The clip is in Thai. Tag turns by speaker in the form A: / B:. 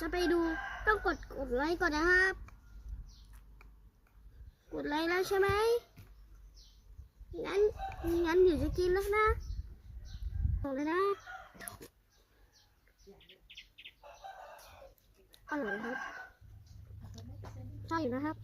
A: จะ
B: ไปดูต้องกดกดไลค์ก่อนนะครับ กดไลค์แล้วใช่ไหมงั้นงั้นเดี๋ยวจะกินแล้วนะบอกเลยนะอร่อยนะครับใช่อยู่นะครับ